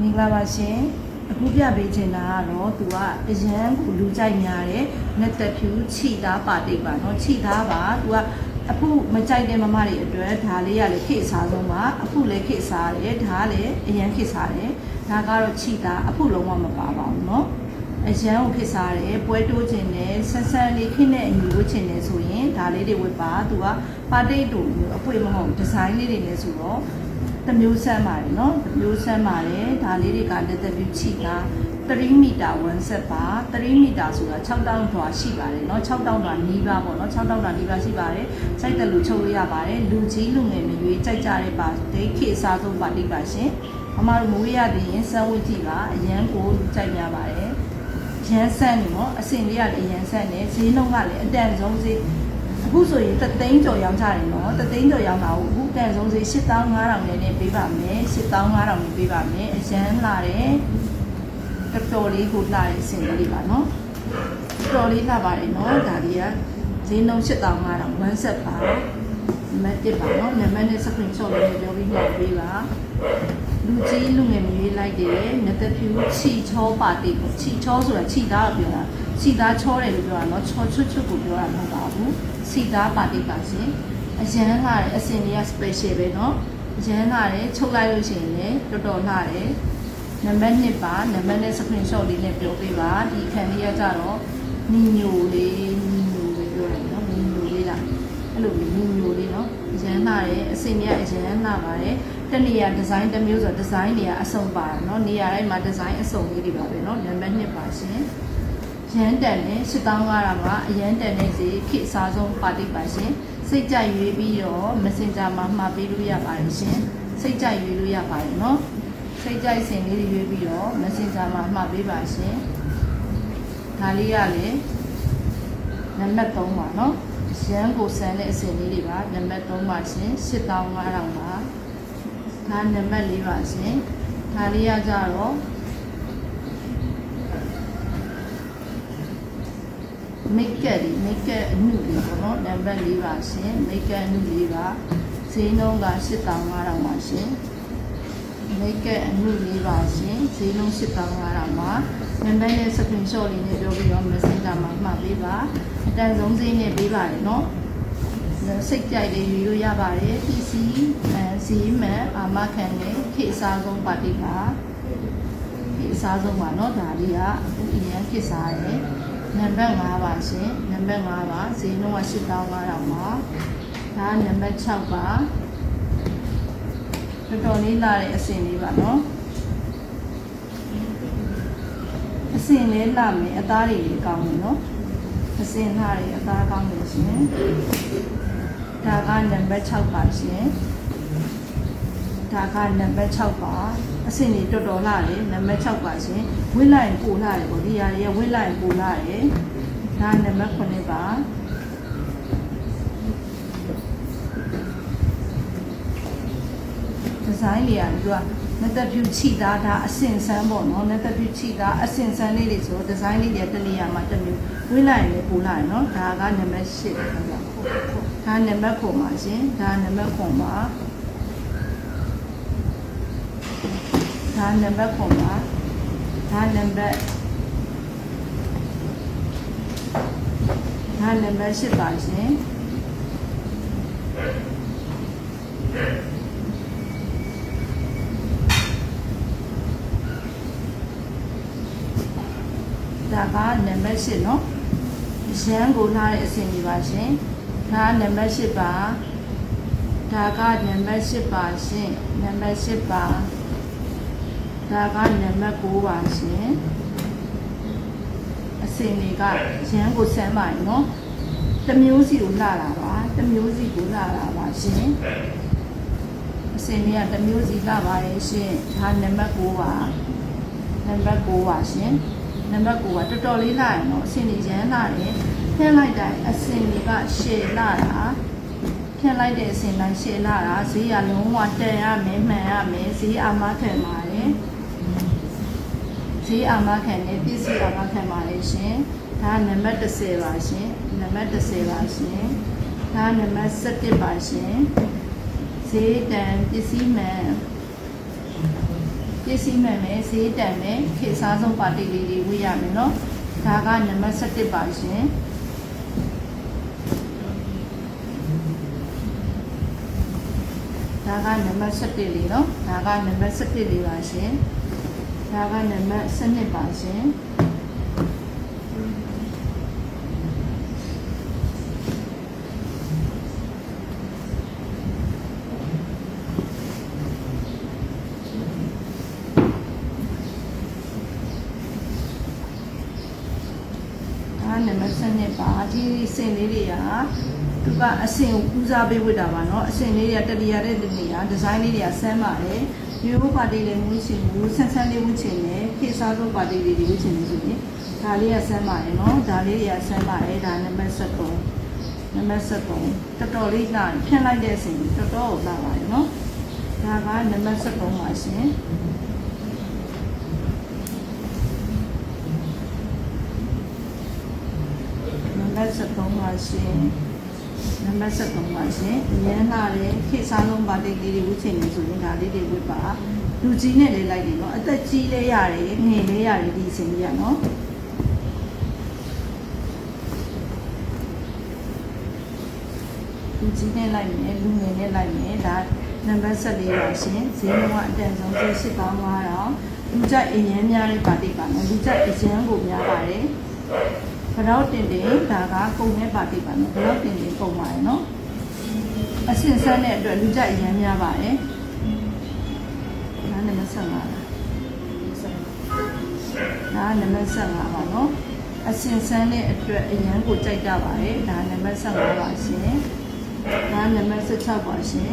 မင်္ဂလာပါရှင်အခုပြပေးချင်တာကတော့သူကအရန်ကိုလူကြိုက်များတဲ့လက်သက်ဖြူခြိသားပါတိတ်ပါเนาะခြိသားပါသူကအဖုမကြိုက်တဲ့မမတွေအတွက်ဒါလေးရလေခေတ်စားဆုံးပါအဖုလည်းခေတ်စားတယ်ဒါကလည်းအရန်ခေတ်စားတယ်ဒါကတော့ခြိသားအဖုလုံးဝမပါပါဘူးเนาะအရန်ကိုခေတ်စားတယ်ပွဲတိုးခြင်းနဲ့ဆန်းဆန်းလေးခင်းတဲ့အညီဝတ်ခြင်းနဲ့ဆိုရင်ဒါလေးတွေဝတ်ပါသူကပါတိတ်တူမျိုးအပွေမဟုတ်ဒီဇိုင်းလေးတွေနဲ့ဆိုတော့ တစ်မျိုးဆန်းပါတယ်နော်တစ်မျိုးဆန်းပါတယ်ဒါလေးတွေကလက်သက်ပြူချိက3မီတာ1ဆက်ပါ3မီတာဆိုတာ6တောင်းထွာရှိပါတယ်เนาะ6တောင်းထွာနီးပါပေါ့เนาะ6တောင်းထွာနီးပါရှိပါတယ်စိုက်တယ်လို့ချုပ်လို့ရပါတယ်လူကြီးလူငယ်မရွေးကြိုက်ကြတဲ့ပါဒိတ်ခေအစားဆုံးပါတိပါရှင်အမတို့မဝေးရသေးရင်စမ်းဝတ်ကြည့်ပါအရန်ကိုကြိုက်များပါတယ်ရန်ဆန်းနေနော်အစင်လေးကလည်းရန်ဆန်းနေဈေးနှုန်းကလည်းအတန်ဆုံးဈေး အခုဆိုရင်တသိန်းကျော်ရောင်းကြတယ်နော်တသိန်းကျော်ရောင်းတာကိုအခုတန်ဆုံးဈေး8500နဲ့နဲ့ပေးပါမယ်8500နဲ့ပေးပါမယ်အရန်လာတယ်တော်တော်လေးကိုလာတဲ့အစင်လေးပါနော်တော်တော်လေးလာပါတယ်နော်ဒါလေးကဈေးနှုန်း8500 one set ပါ နံပါတ်1ပါနော်နံပါတ်နဲ့ screenshot လေးပြောပြီးညှိပေးပါလူကြီးလူငယ်မြေးလိုက်တယ်ငသက်ဖြူချီချောပါတိချီချောဆိုတာချီသားကိုပြောတာချီသားချောတယ်လို့ပြောတာနော်ချောချွတ်ချွတ်ကိုပြောတာမဟုတ်ပါဘူးချီသားပါတိပါရှင်အရန်လာတယ်အစင်တွေက special ပဲနော်အရန်လာတယ်ချုပ်လိုက်လို့ရှိရင်လည်းတော်တော်လာတယ်နံပါတ်1ပါနံပါတ်နဲ့ screenshot လေးနဲ့ပြောပေးပါဒီခံလေးရကြတော့ညီညိုလေး အဲ့လိုနီညိုလေးเนาะအရန်လာတယ်အစင်တွေကအရန်လာပါတယ်တနေရာဒီဇိုင်းတစ်မျိုးဆိုဒီဇိုင်းတွေကအစုံပါတာเนาะနေရာတိုင်းမှာဒီဇိုင်းအစုံလေးတွေပါပဲเนาะနံပါတ်1ပါရှင်ရန်တန်နဲ့8500ပါအရန်တန်နဲ့စီခိအစားဆုံးပါတိပါရှင်စိတ်ကြိုက်ရွေးပြီးတော့ Messenger မှာမှာပေးလို့ရပါတယ်ရှင်စိတ်ကြိုက်ရွေးလို့ရပါတယ်เนาะစိတ်ကြိုက်စင်လေးတွေရွေးပြီးတော့ Messenger မှာမှာပေးပါရှင်ဒါလေးရလေနံပါတ်3ပါเนาะ ရန်ကိုဆန်တဲ့အစင်လေးတွေပါနံပါတ်3ပါရှင်8500ပါဒါနံပါတ်4ပါရှင်ဒါလေးရကြတော့မိတ်ကက်ဒီမိတ်ကက်အမှုလေးပေါ့နော်နံပါတ်4ပါရှင်မိတ်ကက်အမှုလေးပါဈေးနှုန်းက8500ပါရှင် မိတ်ကက်အမှုလေးပါရှင်ဈေးနှုန်း8500ပါနံပါတ်နဲ့ screenshot လေးနဲ့ပြောပြီးတော့ messenger မှာမှတ်ပေးပါအတန်ဆုံးဈေးနဲ့ပေးပါတယ်နော်စိတ်ကြိုက်လေးယူလို့ရပါတယ် PC အဲဈေးမှန်အာမခံနဲ့ခေအစားဆုံးပါတိပါခေအစားဆုံးပါเนาะဒါလေးကအခုအရင်ခေစားတယ်နံပါတ်5ပါရှင်နံပါတ်5ပါဈေးနှုန်းက8500ပါဒါနံပါတ်6ပါ တော်တော်လေးလာတဲ့အစင်လေးပါနော်အစင်လေးလာမယ်အသားတွေလည်းကောင်းတယ်နော်အစင်လာတယ်အသားကောင်းတယ်ရှင်ဒါကနံပါတ်6ပါရှင်ဒါကနံပါတ်6ပါအစင်တွေတော်တော်လာတယ်နံပါတ်6ပါရှင်ဝိလိုက်ပို့လာတယ်ပေါ့ဒီနေရာတွေကဝိလိုက်ပို့လာတယ်ဒါနံပါတ်9ပါ ဒီဇိုင်းတွေကသူကနက်သက်ဖြူချိသားဒါအစင်ဆန်းပေါ့နော်နက်သက်ဖြူချိသားအစင်ဆန်းလေးတွေဆိုဒီဇိုင်းလေးတွေတနေရာမှာတစ်မျိုးဝင်းလိုက်လေပို့လာတယ်နော်ဒါကနံပါတ်8ပါဒါနံပါတ်9ပါရှင်ဒါနံပါတ်9ပါဒါနံပါတ်9ပါဒါနံပါတ်ဒါနံပါတ်8ပါရှင်ဒါက နံပါတ်8နော်ရန်ကိုလှတဲ့အဆင်ကြီးပါရှင်ဒါနံပါတ်8ပါဒါကနံပါတ်8ပါရှင်နံပါတ်8ပါဒါကနံပါတ်9ပါရှင်အစင်တွေကရန်ကိုဆမ်းပါရင်နော်တမျိုးစီကိုလှတာပါတမျိုးစီကိုလှတာပါရှင်အစင်တွေကတမျိုးစီလှပါတယ်ရှင်ဒါနံပါတ်9ပါနံပါတ်9ပါရှင် နံပါတ်9ကတော်တော်လေးလာရင်တော့အစင်တွေရမ်းလာတယ်ထည့်လိုက်တိုင်းအစင်တွေကရှည်လာတာထည့်လိုက်တဲ့အစင်တိုင်းရှည်လာတာဈေးကလုံးဝတက်ရမယ်မှန်ရမယ်ဈေးအာမခံပါတယ်ဈေးအာမခံနဲ့ပစ္စည်းအာမခံပါလေရှင်ဒါနံပါတ်30ပါရှင်နံပါတ်30ပါရှင်ဒါနံပါတ်17ပါရှင်ဈေးတန်ပစ္စည်းမှန် ပစ္စည်းမှန်မယ်ဈေးတန်မယ်ခေတ်စားဆုံးပါတိတ်လေးတွေဝေးရမယ်နော်ဒါကနံပါတ်7ပါရှင်ဒါကနံပါတ်7လေးနော်ဒါကနံပါတ်7လေးပါရှင်ဒါကနံပါတ်7ပါရှင် ဒါ နှစ်ပါဒီစင်လေးတွေကသူကအစင်ကိုဦးစားပေးဝတ်တာပါနော်အစင်လေးတွေကတတိယတဲ့တတိယဒီဇိုင်းလေးတွေကဆန်းပါတယ်ရိုးရိုးပါတီလေးဝတ်ချင်ဘူးဆန်းဆန်းလေးဝတ်ချင်တယ်ခေတ်စားဆုံးပါတီလေးတွေဝတ်ချင်တယ်ဆိုရင်ဒါလေးကဆန်းပါတယ်နော်ဒါလေးတွေကဆန်းပါတယ်ဒါနံပါတ်73နံပါတ်73တော်တော်လေးနှာဖြန့်လိုက်တဲ့အစင်တော်တော်လာပါတယ်နော်ဒါကနံပါတ်73ပါရှင် တ်73ပါရှင်နံပါတ်73ပါရှင်အရန်လာတဲ့ခေတ်စားလုံးပါတိတ်လေးတွေဝှချင်နေဆိုရင်ဒါလေးတွေဝှပါလူကြီးနဲ့လေးလိုက်တယ်နော်အသက်ကြီးလဲရတယ်ငယ်လဲရတယ်ဒီအချိန်ကြီးကနော်လူကြီးနဲ့လိုက်မယ်လူငယ်နဲ့လိုက်မယ်ဒါနံပါတ်74ပါရှင်ဈေးနှုန်းကအတန်ဆုံး8500လူကြိုက်အရန်များတဲ့ပါတိတ်ပါနော်လူကြိုက်အရန်ကိုများပါတယ် ဘရောက်တင်တင်ဒါကကုံနဲ့ပါတိပါနော်ဘရောက်တင်တင်ကုံပါတယ်နော်အစင်ဆန်းတဲ့အတွက်လူကြိုက်အများများပါတယ်ဒါနံပါတ်15လားဒါနံပါတ်15ပါနော်အစင်ဆန်းတဲ့အတွက်အရန်ကိုကြိုက်ကြပါတယ်ဒါနံပါတ်15ပါရှင်ဒါနံပါတ်16ပါရှင်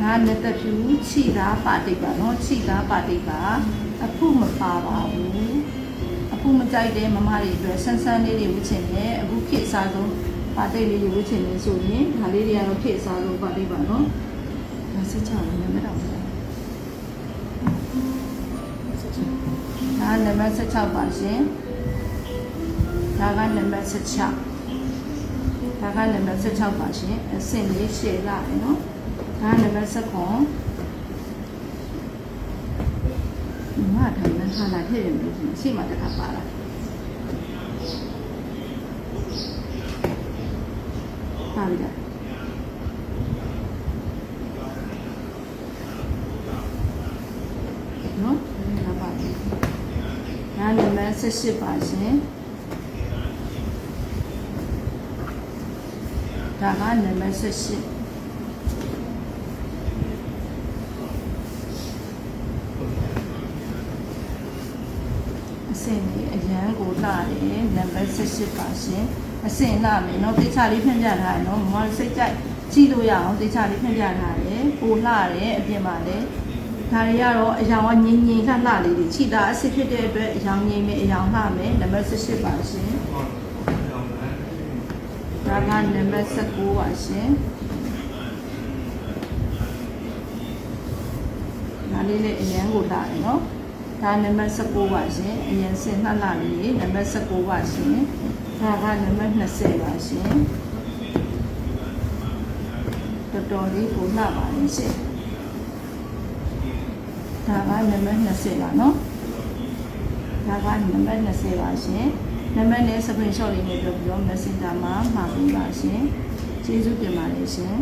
ဒါနဲ့တဖြူခြိသားပါတိပါနော်ခြိသားပါတိပါအဖုမပါပါဘူးအ ခုမကြိုက်တဲ့မမတွေအတွက်ဆန်းဆန်းလေးတွေဝှချင်တယ်အခုခေတ်စားဆုံးပါတိတ်လေးတွေဝှချင်တယ်ဆိုရင်ဒါလေးတွေကတော့ခေတ်စားဆုံးပါတိတ်ပါနော်ဒါစစ်ချလို့နံပါတ်တော့ဒါနံပါတ်16ပါရှင်ဒါကနံပါတ်16ဒါကနံပါတ်16ပါရှင်အဆင့်လေးရှယ်လာတယ်နော်ဒါနံပါတ်19ငါထို င်နေထားလာဖြစ်ရင်လို့ရှိမှတစ်ခါပါလာပါပြီလားနော်ဒါပါပြီနာနံပါတ်18ပါရှင်ဒါကနံပါတ်18 အစင်လေးအရန်ကိုလာတယ်နံပါတ်18ပါရှင်အစင်လာမယ်เนาะတိချာလေးဖြန့်ပြထားတယ်เนาะမမစိတ်ကြိုက်ကြည့်လို့ရအောင်တိချာလေးဖြန့်ပြထားတယ်ကိုလာတယ်အပြင်မှာလည်းဒါတွေကတော့အယောင်ကငြိမ်ငြိမ်လှလှလေးတွေခြိတာအစစ်ဖြစ်တဲ့အတွက်အယောင်ငြိမ်မယ်အယောင်လှမယ်နံပါတ်18ပါရှင်ဒါကနံပါတ်19ပါရှင်ဒါလေးလည်းအရန်ကိုလာတယ်เนาะ ဒါနံပါတ်19ပါရှင်အရင်စင်နှက်လာလေးနံပါတ်19ပါရှင်ဒါကနံပါတ်20ပါရှင်တော်တော်လေးကိုလှပါလိမ့်ရှင်ဒါကနံပါတ်20ပါနော်ဒါကနံပါတ်20ပါရှင်နံပါတ်နဲ့ screenshot လေးနဲ့ပြောပြီးတော့ Messenger မှာမှာပေးပါရှင်ကျေးဇူးတင်ပါတယ်ရှင်